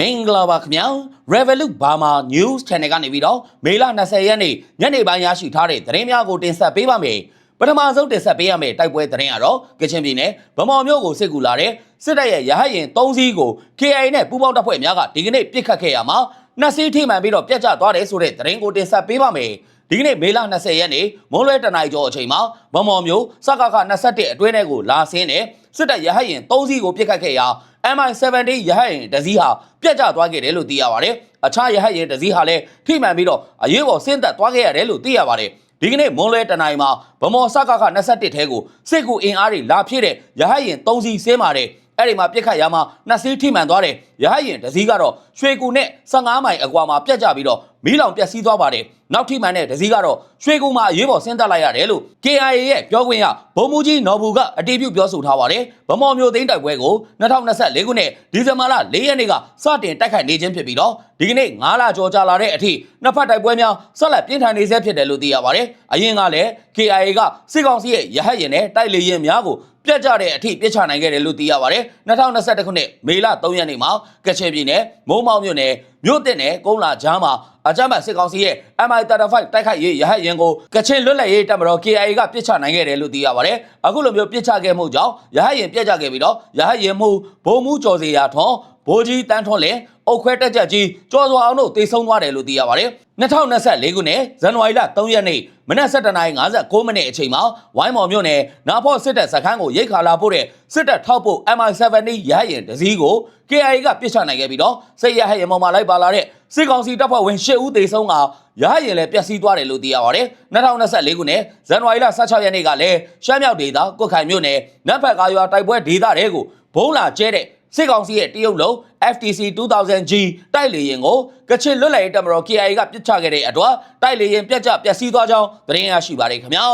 မင်္ဂလာပါခင်ဗျာ Revolut Burma News Channel ကနေပြီးတော့မေလ20ရက်နေ့ညနေပိုင်းရရှိထားတဲ့သတင်းများကိုတင်ဆက်ပေးပါမယ်ပထမဆုံးတင်ဆက်ပေးရမယ့်တိုက်ပွဲသတင်းကတော့ကချင်ပြည်နယ်ဗမော်မြို့ကိုစစ်ကူလာတဲ့စစ်တပ်ရဲ့ရဟတ်ရင်3စီးကို KIA နဲ့ပူးပေါင်းတပ်ဖွဲ့များကဒီကနေ့ပစ်ခတ်ခဲ့ရမှာနှစ်စီးထိမှန်ပြီးတော့ပြတ်ကျသွားတယ်ဆိုတဲ့သတင်းကိုတင်ဆက်ပေးပါမယ် ဒီကနေ့မေလ20ရက်နေ့မွန်းလွဲတနာရီကျော်အချိန်မှာဗမော်မြို့စကခ21အတွင်းထဲကိုလာဆင်းတဲ့စစ်တပ်ရဟတ်ရင်3စီးကိုပစ်ခတ်ခဲ့ရာ MI70 ရဟတ်ရင်တစည်းဟာပြတ်ကျသွားခဲ့တယ်လို့သိရပါတယ်။အခြားရဟတ်ရင်တစည်းဟာလည်းထိမှန်ပြီးတော့အရေးပေါ်ဆင်းသက်သွားခဲ့ရတယ်လို့သိရပါတယ်။ဒီကနေ့မွန်လွဲတနိုင်မှာဗမော်စကခ21ထဲကိုစစ်ကူအင်အားတွေလာဖြည့်တဲ့ရဟတ်ရင်3စီးဆင်းပါတယ်။ အဲ့ဒီမှာပြစ်ခတ်ရမှာနှစ်စီးထိမှန်သွားတယ်။ရဟတ်ရင်တစည်းကတော့ရွှေကူနဲ့15မိုင်အကွာမှာပြတ်ကျပြီးတော့မီးလောင်ပျက်စီးသွားပါတယ်။နောက်ထိမှန်တဲ့တစည်းကတော့ရွှေကူမှာအရေးပေါ်ဆင်းသက်လိုက်ရတယ်လို့ KIA ရဲ့ပြောခွင့်ရဗိုလ်မှူးကြီးနော်ဘူးကအတည်ပြုပြောဆိုထားပါတယ်။ဗမော်မျိုးသိန်းတိုက်ပွဲကို2024ခုနှစ်ဒီဇင်ဘာလ4ရက်နေ့ကစတင်တိုက်ခိုက်နေခြင်းဖြစ်ပြီးတော့ဒီကနေ့9လကျော်ကြာလာတဲ့အထိနှစ်ဖက်တိုက်ပွဲများဆက်လက်ပြင်းထန်နေဆဲဖြစ်တယ်လို့သိရပါတယ်။အရင်ကလည်း KIA ကစစ်ကောင်စီရဲ့ရဟတ်ရင်နဲ့တိုက်လေရင်များကို ပြတ်ကြတဲ့အထိပြစ်ချနိုင်ခဲ့တယ်လို့သိရပါတယ်။2021ခုနှစ်မေလ3ရက်နေ့မှာကချင်ပြည်နယ်မိုးမောက်မြို့နယ်မြို့တက်နယ်ကုန်းလာကြားမှာအကြမ်းဖက်စစ်ကောင်စီရဲ့ MI35 တိုက်ခိုက်ရေးရဟတ်ရင်ကိုကချင်လွတ်လပ်ရေးတပ်မတော် KIA ကပြစ်ချနိုင်ခဲ့တယ်လို့သိရပါတယ်။အခုလိုမျိုးပြစ်ချခဲ့မှုကြောင့်ရဟတ်ရင်ပြတ်ကျခဲ့ပြီးတော့ရဟတ်ရင်မှုဘုံမှုကျော်စီရာထွန်ဘိုးကြီးတန်းထွန်းလင် အုတ်ခွဲတက်ကြကြီးကျော်စွာအောင်တို့တေဆုံးသွားတယ်လို့သိရပါတယ်။2024ခုနှစ်ဇန်နဝါရီလ3ရက်နေ့မနက်7:59မိနစ်အချိန်မှာဝိုင်းမော်မြို့နယ်နာဖော့စစ်တပ်စခန်းကိုရိတ်ခါလာပို့တဲ့စစ်တပ်ထောက်ပို့ MI70 ရဟတ်ရင်တစည်းကို KIA ကပြစ်ချနိုင်ခဲ့ပြီးတော့စစ်ရဟတ်ရင်ပေါ်မှာလိုက်ပါလာတဲ့စစ်ကောင်စီတပ်ဖွဲ့ဝင်၈ဦးသေဆုံးကရဟတ်ရင်လည်းပျက်စီးသွားတယ်လို့သိရပါတယ်။2024ခုနှစ်ဇန်နဝါရီလ16ရက်နေ့ကလည်းရှမ်းမြောက်ဒေသကွတ်ခိုင်မြို့နယ်နတ်ဖက်ကာရွာတိုက်ပွဲဒေသတွေကိုဘုံလာကျဲတဲ့ စစ်ကောင်စီရဲ့တရုတ်လုံး FTC 2000G တိုက်လေရင်ကိုကချင်လွတ်လပ်ရေးတပ်မတော် KIA ကပြစ်ချခဲ့တဲ့အတွက်တိုက်လေရင်ပြက်ကျပျက်စီးသွားကြောင်းသတင်းရရှိပါတယ်ခင်ဗျာ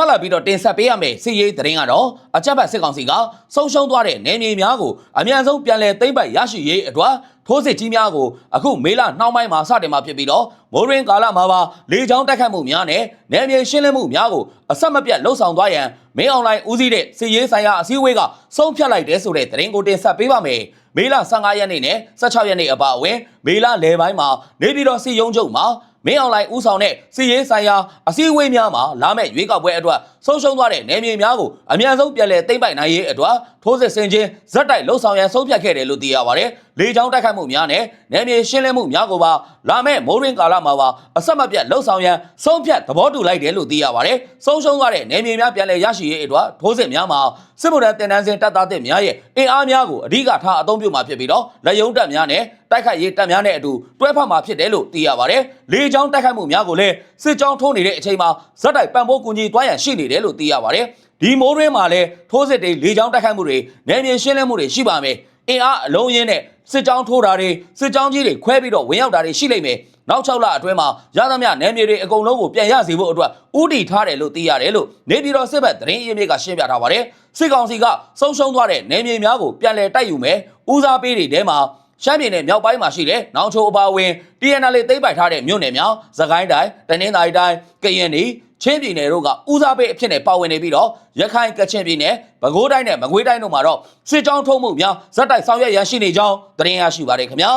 ဆက်လက်ပြီးတော့တင်ဆက်ပေးရမယ်စီရေးသတင်းကတော့အကြက်ဘတ်စစ်ကောင်စီကဆုံးရှုံးသွားတဲ့နေမြေများကိုအမြန်ဆုံးပြန်လည်သိမ်းပိုက်ရရှိရေးအတွက်ထိုးစစ်ကြီးများကိုအခုမေလနှောင်းပိုင်းမှာစတင်မှာဖြစ်ပြီးတော့မိုးရင်းကာလမှာပါလေကြောင်းတိုက်ခတ်မှုများနဲ့နေမြေရှင်းလင်းမှုများကိုအဆက်မပြတ်လှုပ်ဆောင်သွားရန်မင်းအွန်လိုင်းဦးစီးတဲ့စီရေးဆိုင်ရာအစည်းအဝေးကဆုံးဖြတ်လိုက်တဲ့ဆိုတဲ့သတင်းကိုတင်ဆက်ပေးပါမယ်မေလ15ရက်နေ့နဲ့16ရက်နေ့အပါအဝင်မေလလယ်ပိုင်းမှာနေပြည်တော်စီယုံချုပ်မှာ မင်းအွန်လိုင်းဦးဆောင်တဲ့စီရေးဆိုင်ရာအစည်းအဝေးများမှာလာမယ့်ရွေးကောက်ပွဲအတွက်ဆုံးရှုံးသွားတဲ့နယ်မြေများကိုအမြန်ဆုံးပြန်လည်သိမ်းပိုက်နိုင်ရေးအတွက်ထိုးစစ်ဆင်ခြင်းဇက်တိုက်လှုပ်ဆောင်ရန်ဆုံးဖြတ်ခဲ့တယ်လို့သိရပါတယ်။လေကြောင်းတိုက်ခိုက်မှုများနဲ့နယ်မြေရှင်းလင်းမှုများကိုပါလာမယ့်မိုးရင်းကာလမှာပါအဆက်မပြတ်လှုပ်ဆောင်ရန်ဆုံးဖြတ်သဘောတူလိုက်တယ်လို့သိရပါတယ်။ဆုံးရှုံးသွားတဲ့နယ်မြေများပြန်လည်ရရှိရေးအတွက်ထိုးစစ်များမှာစစ်မှုထမ်းတင်နန်းစဉ်တပ်သားတွေများရဲ့အင်အားများကိုအဓိကထားအသုံးပြုမှာဖြစ်ပြီးတော့လက်ယုံတပ်များနဲ့တိုက်ခိုက်ရေးတပ်များနဲ့အတူတွဲဖက်မှာဖြစ်တယ်လို့သိရပါတယ်။လေကြောင်းတိုက်ခိုက်မှုများကိုလည်းစစ်ကြောင်းထိုးနေတဲ့အချိန်မှာဇက်တိုက်ပံ့ပိုးကူညီသွားရန်ရှိနေတယ်လို့သိရပါတယ်။ဒီမိုးရင်းမှာလည်းထိုးစစ်တွေလေကြောင်းတိုက်ခိုက်မှုတွေနယ်မြေရှင်းလင်းမှုတွေရှိပါမယ်။အင်အားအလုံးရင်းနဲ့စစ်ကြောင်းထိုးတာတွေစစ်ကြောင်းကြီးတွေခွဲပြီးတော့ဝင်ရောက်တာတွေရှိလိမ့်မယ်။နောက်6လအတွင်းမှာရသမျှနယ်မြေတွေအကုန်လုံးကိုပြန်ရစေဖို့အတွက်ဥတီထားတယ်လို့သိရတယ်လို့နေပြည်တော်စစ်ဘက်သတင်းရင်းမြစ်ကရှင်းပြထားပါတယ်။စစ်ကောင်စီကဆုံးရှုံးသွားတဲ့နယ်မြေများကိုပြန်လည်တိုက်ယူမယ်။ဦးစားပေးတွေထဲမှာရှမ်းပြည်နယ်မြောက်ပိုင်းမှာရှိတဲ့နောင်ချိုအပါအဝင် TNL သိမ်းပိုက်ထားတဲ့မြို့နယ်များသခိုင်းတိုင်းတနင်္သာရီတိုင်းကရင်နီ ချင်းပြည်နယ်တို့ကဦးစားပေးအဖြစ်နဲ့ပါဝင်နေပြီးတော့ရခိုင်ကချင်ပြည်နယ်ပဲခူးတိုင်းနဲ့မကွေးတိုင်းတို့မှာတော့စစ်ကြောင်းထုံးမှုများဇက်တိုက်ဆောင်ရွက်ရရှိနေကြောင်းသတင်းရရှိပါတယ်ခင်ဗျာ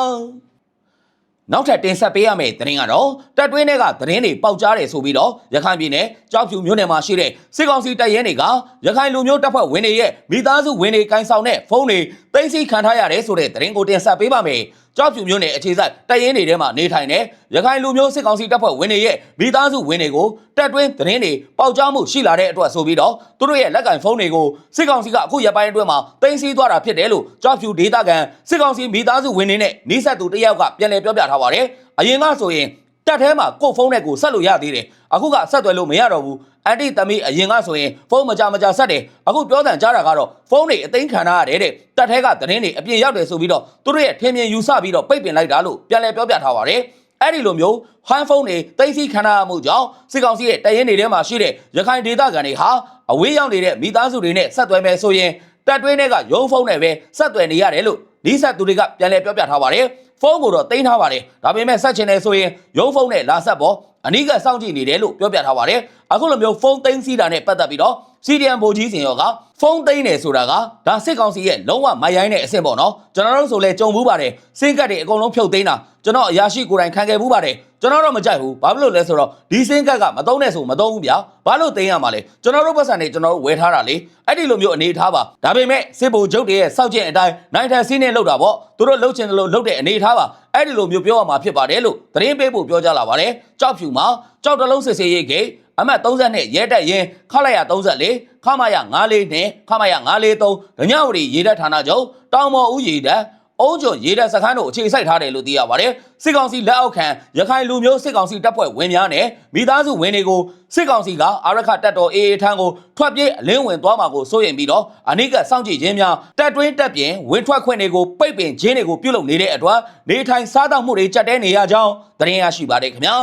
နောက်ထပ်တင်ဆက်ပေးရမယ့်သတင်းကတော့တပ်တွင်းတွေကသတင်းတွေပေါက်ကြားတယ်ဆိုပြီးတော့ရခိုင်ပြည်နယ်ကြောက်ဖြူမြို့နယ်မှာရှိတဲ့စစ်ကောင်စီတပ်ရဲတွေကရခိုင်လူမျိုးတပ်ဖွဲ့ဝင်တွေရဲ့မိသားစုဝင်တွေကင်ဆောင်တဲ့ဖုန်းတွေ သိမ်းဆည်းခံထားရတယ်ဆိုတဲ့သတင်းကိုတင်ဆက်ပေးပါမယ်။ကြောက်ဖြူမြို့နယ်အခြေစိုက်တပ်ရင်းတွေထဲမှာနေထိုင်တဲ့ရခိုင်လူမျိုးစစ်ကောင်စီတပ်ဖွဲ့ဝင်တွေရဲ့မိသားစုဝင်တွေကိုတပ်တွင်းသတင်းတွေပေါက်ကြားမှုရှိလာတဲ့အတွက်ဆိုပြီးတော့သူတို့ရဲ့လက်ကင်ဖုန်းတွေကိုစစ်ကောင်စီကအခုရက်ပိုင်းအတွင်းမှာတင်စီသွားတာဖြစ်တယ်လို့ကြောက်ဖြူဒေသခံစစ်ကောင်စီမိသားစုဝင်တွေနဲ့နှိစက်သူတယောက်ကပြန်လည်ပြောပြထားပါတယ်။အရင်ကဆိုရင်တက်ထဲမှာကို့ဖုန်းနဲ့ကိုဆက်လို့ရသေးတယ်။အခုကဆက်သွယ်လို့မရတော့ဘူး။ အန်တီသမီးအရင်ကဆိုရင်ဖုန်းမကြမကြဆက်တယ်။အခုပြောတန်ကြတာကတော့ဖုန်းတွေအသိမ်းခံထားရတယ်တဲ့။တက်ထဲကသတင်းတွေအပြင်ရောက်တယ်ဆိုပြီးတော့သူတို့ရဲ့ထင်မြင်ယူဆပြီးတော့ပိတ်ပင်လိုက်တာလို့ပြန်လည်ပြောပြထားပါတယ်။အဲ့ဒီလိုမျိုးဟန်ဖုန်းတွေတိတ်ဆိခန္ဓာမှုကြောင့်စစ်ကောင်စီရဲ့တရင်တွေထဲမှာရှိတဲ့ရခိုင်ဒေသခံတွေဟာအဝေးရောက်နေတဲ့မိသားစုတွေနဲ့ဆက်သွယ်မယ်ဆိုရင်တက်တွင်းတွေကရုံးဖုန်းနဲ့ပဲဆက်သွယ်နေရတယ်လို့ဒီဆက်သူတွေကပြန်လည်ပြောပြထားပါတယ်ဖုန်းကိုတော့တင်ထားပါတယ်ဒါပေမဲ့ဆက်ချင်တယ်ဆိုရင်ရုံးဖုန်းနဲ့လာဆက်ပေါ် အနီးကစောင့်ကြည့်နေတယ်လို့ပြောပြထားပါတယ်အခုလိုမျိုးဖုန်းသိမ်းစီးတာနဲ့ပတ်သက်ပြီးတော့ စီဒီအမ်ဗိုလ်ကြီးစင်ရောကဖုန်းသိမ်းတယ်ဆိုတာကဒါစစ်ကောင်စီရဲ့လုံးဝမရိုင်းတဲ့အဆင့်ပေါ့နော်ကျွန်တော်တို့ဆိုလဲကြုံဘူးပါတယ်စင်ကတ်တွေအကုန်လုံးဖြုတ်သိမ်းတာကျွန်တော်အရာရှိကိုယ်တိုင်ခံခဲ့ဘူးပါတယ်ကျွန်တော်တော့မကြိုက်ဘူးဘာဖြစ်လို့လဲဆိုတော့ဒီစင်ကတ်ကမသုံးနဲ့ဆိုမသုံးဘူးဗျာဘာလို့သိမ်းရမှာလဲကျွန်တော်တို့ပတ်စံနေကျွန်တော်တို့ဝယ်ထားတာလေအဲ့ဒီလိုမျိုးအနေထားပါဒါပေမဲ့စစ်ဗိုလ်ချုပ်တွေရဲ့စောက်ကျင့်အတိုင်းနိုင်ထန်စီးနေလောက်တာပေါ့သူတို့လှုပ်ချင်တယ်လို့လှုပ်တဲ့အနေထားပါအဲ့ဒီလိုမျိုးပြောရမှာဖြစ်ပါတယ်လို့သတင်းပေးဖို့ပြောကြလာပါတယ်ကြောက်ဖြူမှာကြောက်တလုံးစစ်စေးရေးဂိတ် အမှတ်30နဲ့ရဲတက်ရင်ခလိုက်ရ34ခမရ94နဲ့ခမရ943ဒညဝတီရေတပ်ဌာနချုပ်တောင်ပေါ်ဦးရေတပ်အုံးကျော်ရေတပ်စခန်းတို့အခြေစိုက်ထားတယ်လို့သိရပါတယ်စစ်ကောင်စီလက်အောက်ခံရခိုင်လူမျိုးစစ်ကောင်စီတပ်ဖွဲ့ဝင်များနဲ့မိသားစုဝင်တွေကိုစစ်ကောင်စီကအာရခတပ်တော် AA ထံကိုထွက်ပြေးအလင်းဝင်သွားမှာကိုစိုးရိမ်ပြီးတော့အနိကစောင့်ကြည့်ခြင်းများတပ်တွင်းတပ်ပြင်ဝင်ထွက်ခွင့်တွေကိုပိတ်ပင်ခြင်းတွေကိုပြုလုပ်နေတဲ့အတွက်နေထိုင်စားသောက်မှုတွေကြက်တဲနေရကြောင်းသတင်းရရှိပါတယ်ခင်ဗျာ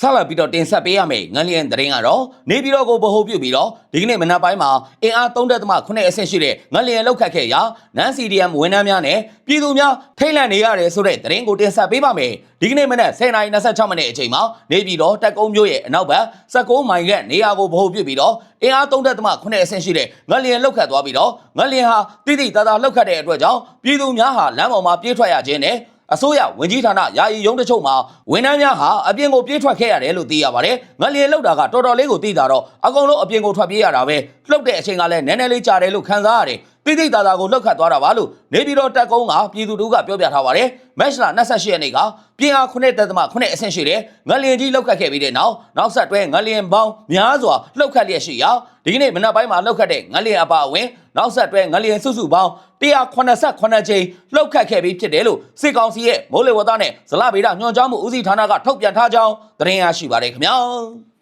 ဆက်လက်ပြီးတော့တင်ဆက်ပေးရမယ်ငန်းလျင်သတင်းကတော့နေပြည်တော်ကိုဗဟိုပြုပြီးတော့ဒီကနေ့မနက်ပိုင်းမှာအင်အား3.9အဆင့်ရှိတဲ့ငန်းလျင်လောက်ခတ်ခဲ့ရာနန် CDM ဝန်ထမ်းများနဲ့ပြည်သူများထိတ်လန့်နေရတယ်ဆိုတဲ့သတင်းကိုတင်ဆက်ပေးပါမယ်ဒီကနေ့မနက်10:26မိနစ်အချိန်မှာနေပြည်တော်တက်ကုန်းမြို့ရဲ့အနောက်ဘက်16မိုင်ကနေရာကိုဗဟိုပြုပြီးတော့အင်အား3.9အဆင့်ရှိတဲ့ငန်းလျင်လောက်ခတ်သွားပြီးတော့ငန်းလျင်ဟာတိတိတသားလောက်ခတ်တဲ့အတွက်ကြောင့်ပြည်သူများဟာလမ်းပေါ်မှာပြေးထွက်ရခြင်းနဲ့ အစိုးရဝင်ကြီးဌာနယာယီရုံးတချို့မှာဝန်ထမ်းများဟာအပြင်ကိုပြေးထွက်ခဲ့ရတယ်လို့သိရပါတယ်။ငလျင်လောက်တာကတော်တော်လေးကိုသိတာတော့အကုန်လုံးအပြင်ကိုထွက်ပြေးရတာပဲ။လှုပ်တဲ့အချိန်ကလည်းနည်းနည်းလေးကြာတယ်လို့ခံစားရတယ်။ တိတိတသားကိုလှုပ်ခတ်သွားတာပါလို့နေပြည်တော်တက်ကုန်းကပြည်သူတို့ကပြောပြထားပါတယ်။မက်ရှလာ28ရက်နေ့ကပြင်အား9.9အဆင့်ရှိတဲ့ငလျင်ကြီးလှုပ်ခတ်ခဲ့ပြီးတဲ့နောက်နောက်ဆက်တွဲငလျင်ပေါင်းများစွာလှုပ်ခတ်လျက်ရှိရာဒီကနေ့မနက်ပိုင်းမှာလှုပ်ခတ်တဲ့ငလျင်အပါအဝင်နောက်ဆက်တွဲငလျင်စုစုပေါင်း189ကြိမ်လှုပ်ခတ်ခဲ့ပြီးဖြစ်တယ်လို့စစ်ကောင်စီရဲ့မိုးလေဝသနဲ့ဇလဗေဒညွှန်ကြားမှုဦးစီးဌာနကထုတ်ပြန်ထားကြောင်းသတင်းရရှိပါတယ်ခင်ဗျာ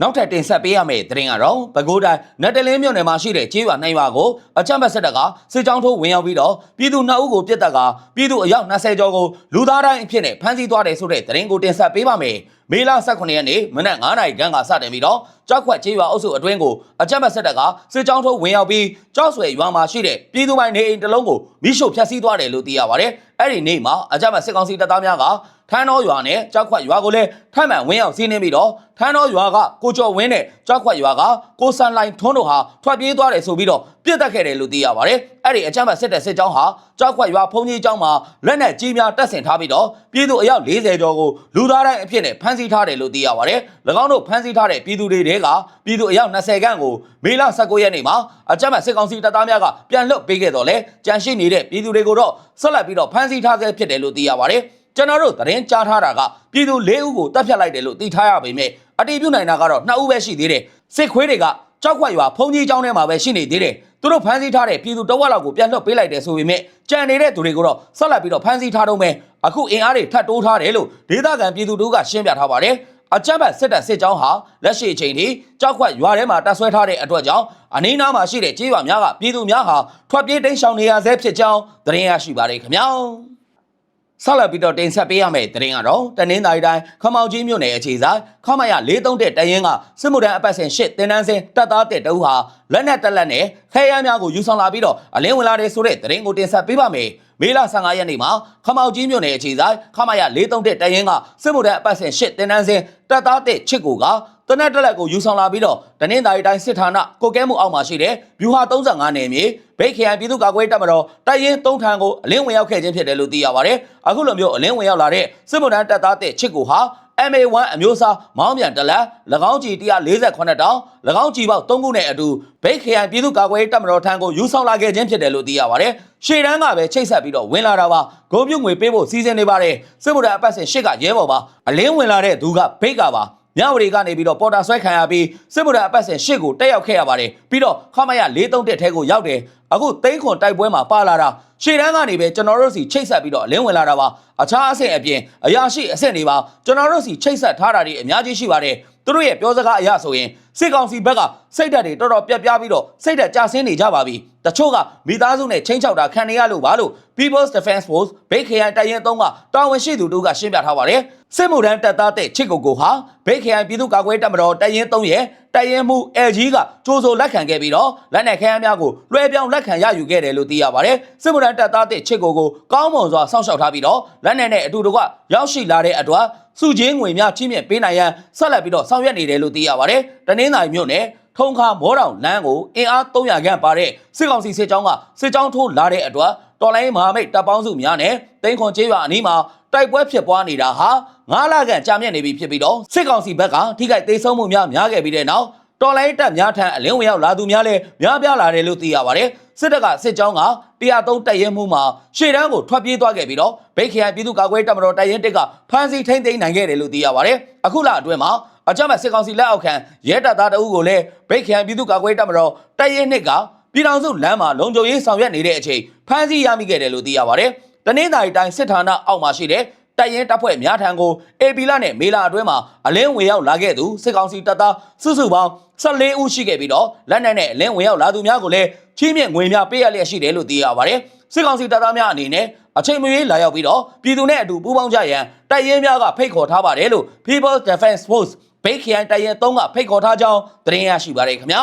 နောက်ထပ်တင်ဆက်ပေးရမယ့်သတင်းကတော့ပဲခူးတိုင်းနတ်တလင်းမြို့နယ်မှာရှိတဲ့ကျေးရွာနိုင်ရွာကိုအကြမ်းဖက်စစ်တပ်ကစစ်ကြောင်းထိုးဝင်ရောက်ပြီးတော့ပြည်သူနှစ်ဦးကိုပြစ်တပ်ကပြည်သူအယောက်20ကျော်ကိုလူသားတိုင်းအဖြစ်နဲ့ဖမ်းဆီးသွားတယ်ဆိုတဲ့သတင်းကိုတင်ဆက်ပေးပါမယ်မေလ18ရက်နေ့မနက်9:00နာရီခန့်ကစတင်ပြီးတော့ကြောက်ခွက်ကျေးရွာအုပ်စုအတွင်းကိုအကြမ်းဖက်စစ်တပ်ကစစ်ကြောင်းထိုးဝင်ရောက်ပြီးကြောက်ဆွဲရွာမှာရှိတဲ့ပြည်သူပိုင်နေအိမ်တစ်လုံးကိုမိရှို့ဖျက်ဆီးသွားတယ်လို့သိရပါတယ်အဲ့ဒီနေ့မှာအကြမ်းဖက်စစ်ကောင်စီတပ်သားများကထန်းတော်ရွာနဲ့ကြောက်ခွက်ရွာကိုလည်းထမ်းမှန်ဝင်းရောက်စီးနှင်းပြီးတော့ထန်းတော်ရွာကကိုကျော်ဝင်းနဲ့ကြောက်ခွက်ရွာကကိုစံလိုင်ထွန်းတို့ဟာထွက်ပြေးသွားတယ်ဆိုပြီးတော့ ပြစ်တက်ခဲ့တယ်လို့သိရပါတယ်။အဲ့ဒီအကြမ်းဖက်စစ်တပ်စစ်ကြောင်းဟာကြောက်ခွက်ရွာဖုန်ကြီးကျောင်းမှာလက်နက်ကြီးများတပ်ဆင်ထားပြီးတော့ပြည်သူအယောက်40ကျော်ကိုလူသားတိုင်းအဖြစ်နဲ့ဖမ်းဆီးထားတယ်လို့သိရပါတယ်။၎င်းတို့ဖမ်းဆီးထားတဲ့ပြည်သူတွေတဲကပြည်သူအယောက်20ခန့်ကိုမေလ19ရက်နေ့မှာအကြမ်းဖက်စစ်ကောင်စီတပ်သားများကပြန်လွတ်ပေးခဲ့တော့လဲကြန့်ရှိနေတဲ့ပြည်သူတွေကိုတော့ဆက်လက်ပြီးတော့ဖမ်းဆီးထားဆဲဖြစ်တယ်လို့သိရပါတယ်။ကျွန်တော်တို့သတင်းကြားထားတာကပြည်သူ၄ဦးကိုတပ်ဖြတ်လိုက်တယ်လို့သိထားရပေမဲ့အတည်ပြုနိုင်တာကတော့2ဦးပဲရှိသေးတယ်စစ်ခွေးတွေကကြောက်ခွက်ရွာဖုန်ကြီးကျောင်းထဲမှာပဲရှိနေသေးတယ် သူတို့ဖမ်းဆီးထားတဲ့ပြည်သူတဝက်လောက်ကိုပြန်လွှတ်ပေးလိုက်တယ်ဆိုပေမဲ့ကြံနေတဲ့သူတွေကိုတော့ဆက်လက်ပြီးတော့ဖမ်းဆီးထားတော့မယ်အခုအင်အားတွေထပ်တိုးထားတယ်လို့ဒေသခံပြည်သူတို့ကရှင်းပြထားပါတယ်အကြမ်းဖက်စစ်တပ်စစ်ကြောင်းဟာလက်ရှိအချိန်ထိကြောက်ခွက်ရွာထဲမှာတပ်ဆွဲထားတဲ့အတွက်ကြောင့်အနီးနားမှာရှိတဲ့ကြေးရွာများကပြည်သူများဟာထွက်ပြေးတိမ်းရှောင်နေရဆဲဖြစ်ကြောင်းသတင်းရရှိပါတယ်ခင်ဗျာ ဆက်လက်ပြီးတော့တင်ဆက်ပေးရမယ့်သတင်းကတော့တနင်္သာရီတိုင်းခမောင်ကြီးမြို့နယ်အခြေဆိုင်ခမရ431တရင်ကစစ်မှုထမ်းအပတ်စဉ်8တင်တန်းစဉ်တပ်သားတက်တအုပ်ဟာလက်နက်တက်လက်နဲ့ခဲရမ်းများကိုယူဆောင်လာပြီးတော့အလင်းဝင်လာတဲ့ဆိုတဲ့သတင်းကိုတင်ဆက်ပေးပါမယ်။မေလ15ရက်နေ့မှာခမောင်ကြီးမြို့နယ်အခြေဆိုင်ခမရ431တရင်ကစစ်မှုထမ်းအပတ်စဉ်8တင်တန်းစဉ်တပ်သားတက်ချစ်ကိုက တနက်တက်လက်ကိုယူဆောင်လာပြီးတော့တနင်္သာရီတိုင်းစစ်ဌာနကိုကဲမှုအောက်မှာရှိတဲ့ဗျူဟာ35နယ်မြေဗိတ်ခရိုင်ပြည်သူ့ကာကွယ်ရေးတပ်မတော်တိုက်ရင်3ထံကိုအလင်းဝင်ရောက်ခဲ့ခြင်းဖြစ်တယ်လို့သိရပါတယ်။အခုလိုမျိုးအလင်းဝင်ရောက်လာတဲ့စစ်မှုထမ်းတပ်သားတဲ့ချစ်ကိုဟာ MA1 အမျိုးအစားမောင်းပြန်တလက်၎င်းကြီး148တောင်၎င်းကြီးပေါက်3ခုနဲ့အတူဗိတ်ခရိုင်ပြည်သူ့ကာကွယ်ရေးတပ်မတော်ထံကိုယူဆောင်လာခဲ့ခြင်းဖြစ်တယ်လို့သိရပါတယ်။ရှေ့တန်းကပဲချိတ်ဆက်ပြီးတော့ဝင်လာတာပါ။ဂုံပြုတ်ငွေပေးဖို့စီစဉ်နေပါတယ်။စစ်မှုထမ်းအပတ်စဉ်ရှစ်ကရဲဘော်ပါအလင်းဝင်လာတဲ့သူကဗိတ်ကပါ။ မြဝတီကနေပြီးတော့ပေါ်တာဆွဲခံရပြီးစစ်ဗုဒ္ဓအပတ်စဉ်ရှစ်ကိုတက်ရောက်ခဲ့ရပါတယ်ပြီးတော့ခမရ431ထဲကိုရောက်တယ်အခုသိန်းခွန်တိုက်ပွဲမှာပါလာတာရှေ့တန်းကနေပဲကျွန်တော်တို့စီချိတ်ဆက်ပြီးတော့အလင်းဝင်လာတာပါအခြားအဆင့်အပြင်အရာရှိအဆင့်တွေပါကျွန်တော်တို့စီချိတ်ဆက်ထားတာတွေအများကြီးရှိပါတယ် သူတို့ရဲ့ပြောစကားအရဆိုရင်စစ်ကောင်စီဘက်ကစိတ်ဓာတ်တွေတော်တော်ပြက်ပြားပြီးတော့စိတ်ဓာတ်ကျဆင်းနေကြပါပြီတချို့ကမိသားစုနဲ့ချင်းချောက်တာခံနေရလို့ပါလို့ People's Defense Force ဘေးခရိုင်တိုင်ရင်3ကတာဝန်ရှိသူတို့ကရှင်းပြထားပါတယ်စစ်မှုထမ်းတပ်သားတဲ့ချစ်ကိုကိုဟာဘေးခရိုင်ပြည်သူ့ကာကွယ်တပ်မတော်တိုင်ရင်3ရဲ့ တိုင်ရင်မှု LG ကကြိုးစိုးလက်ခံခဲ့ပြီးတော့လက်နက်ခဲယမ်းများကိုလွှဲပြောင်းလက်ခံရယူခဲ့တယ်လို့သိရပါတယ်စစ်မှုထမ်းတပ်သားတဲ့ချစ်ကိုကိုကောင်းမွန်စွာစောင့်ရှောက်ထားပြီးတော့လက်နက်နဲ့အတူတကွရောက်ရှိလာတဲ့အတွက်စုချင်းငွေများချင်းမြင့်ပေးနိုင်ရန်ဆက်လက်ပြီးတော့ဆောင်ရွက်နေတယ်လို့သိရပါတယ်တနင်္သာရီမြို့နယ်ထုံခါမောတောင်လမ်းကိုအင်အား300ခန့်ပါတဲ့စစ်ကောင်စီစစ်ကြောင်းကစစ်ကြောင်းထိုးလာတဲ့အတွက် တော်လိုင်းမဟာမိတ်တပ်ပေါင်းစုများနဲ့တိန်ခွန်ကျေးရွာအနီးမှာတိုက်ပွဲဖြစ်ပွားနေတာဟာ9လခန့်ကြာမြင့်နေပြီဖြစ်ပြီးတော့စစ်ကောင်စီဘက်ကထိခိုက်သိမ်းဆုံးမှုများများခဲ့ပြီးတဲ့နောက်တော်လိုင်းတပ်များထံအလင်းဝင်ရောက်လာသူများလည်းများပြားလာတယ်လို့သိရပါတယ်စစ်တပ်ကစစ်ကြောင်းက103တပ်ရဲမှုမှာရှေ့တန်းကိုထွက်ပြေးသွားခဲ့ပြီးတော့ဗိတ်ခရိုင်ပြည်သူ့ကာကွယ်တပ်မတော်တပ်ရင်းတစ်ကဖမ်းဆီးထိန်းသိမ်းနိုင်ခဲ့တယ်လို့သိရပါတယ်အခုလအတွင်းမှာအကြမ်းဖက်စစ်ကောင်စီလက်အောက်ခံရဲတပ်သားတအုပ်ကိုလည်းဗိတ်ခရိုင်ပြည်သူ့ကာကွယ်တပ်မတော်တပ်ရင်းနှစ်က ပြည်ထောင်စုလမ်းမှာလုံခြုံရေးဆောင်ရွက်နေတဲ့အချိန်ဖမ်းဆီးရမိခဲ့တယ်လို့သိရပါတယ်တနင်္သာရီတိုင်းစစ်ဌာနအောက်မှာရှိတဲ့တပ်ရင်းတပ်ဖွဲ့များထံကိုအေပီလာနဲ့မေလာအတွင်းမှာအလင်းဝင်ရောက်လာခဲ့သူစစ်ကောင်စီတပ်သားစုစုပေါင်း14ဦးရှိခဲ့ပြီးတော့လက်နက်နဲ့အလင်းဝင်ရောက်လာသူများကိုလည်းချီးမြှင့်ငွေများပေးရလျက်ရှိတယ်လို့သိရပါတယ်စစ်ကောင်စီတပ်သားများအနေနဲ့အချိန်မရွေးလာရောက်ပြီးတော့ပြည်သူနဲ့အတူပူးပေါင်းကြရန်တပ်ရင်းများကဖိတ်ခေါ်ထားပါတယ်လို့ People Defense Force ဘိတ်ခရိုင်တပ်ရင်း3ကဖိတ်ခေါ်ထားကြောင်းသတင်းရရှိပါတယ်ခင်ဗျာ